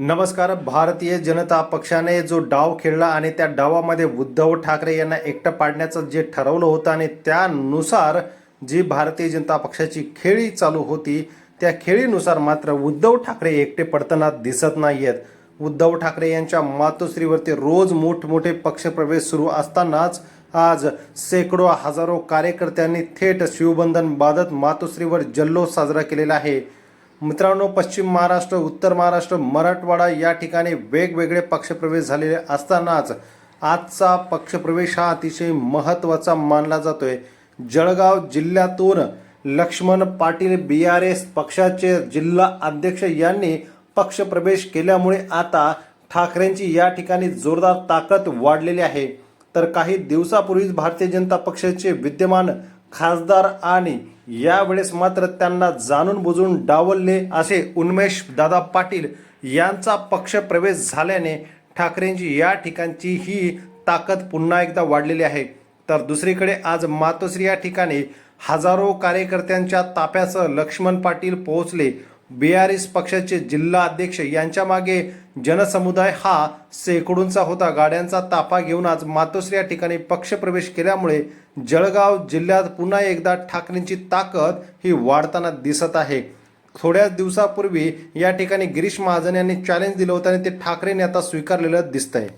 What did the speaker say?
नमस्कार भारतीय जनता पक्षाने जो डाव खेळला आणि त्या डावामध्ये उद्धव ठाकरे यांना एकटं पाडण्याचं जे ठरवलं होतं आणि त्यानुसार जी भारतीय जनता पक्षाची खेळी चालू होती त्या खेळीनुसार मात्र उद्धव ठाकरे एकटे पडताना दिसत नाहीयेत. उद्धव ठाकरे यांच्या मातोश्रीवरती रोज मोठमोठे पक्षप्रवेश सुरू असतानाच आज शेकडो हजारो कार्यकर्त्यांनी थेट शिवबंधन बाधत मातोश्रीवर जल्लोष साजरा केलेला आहे. मित्रांनो पश्चिम महाराष्ट्र उत्तर महाराष्ट्र मराठवाडा या ठिकाणी वेगवेगळे पक्षप्रवेश झालेले असतानाच आजचा पक्षप्रवेश हा अतिशय महत्त्वाचा मानला जातोय. जळगाव जिल्ह्यातून Laxman Patil B R S पक्षाचे जिल्हा अध्यक्ष यांनी पक्षप्रवेश केल्यामुळे आता ठाकरेंची या ठिकाणी जोरदार ताकद वाढलेली आहे. तर काही दिवसापूर्वीच भारतीय जनता पक्षाचे विद्यमान खासदार आणि यावेळेस मात्र त्यांना जाणून बुजून डावलले असे उन्मेष दादा पाटील यांचा पक्ष प्रवेश झाल्याने ठाकरेंची या ठिकाणची ही ताकद पुन्हा एकदा वाढलेली आहे. तर दुसरीकडे आज मातोश्री या ठिकाणी हजारो कार्यकर्त्यांच्या ताफ्यासह लक्ष्मण पाटील पोहोचले. बी आर एस पक्षाचे जिल्हा अध्यक्ष यांच्या मागे जनसमुदाय हा शेकडूंचा होता. गाड्यांचा ताफा घेऊन आज मातोश्री या ठिकाणी पक्षप्रवेश केल्यामुळे जळगाव जिल्ह्यात पुन्हा एकदा ठाकरेंची ताकद ही वाढताना दिसत आहे. थोड्याच दिवसापूर्वी या ठिकाणी गिरीश महाजन यांनी चॅलेंज दिलं होतं आणि ते ठाकरेंनी आता स्वीकारलेलं दिसतंय.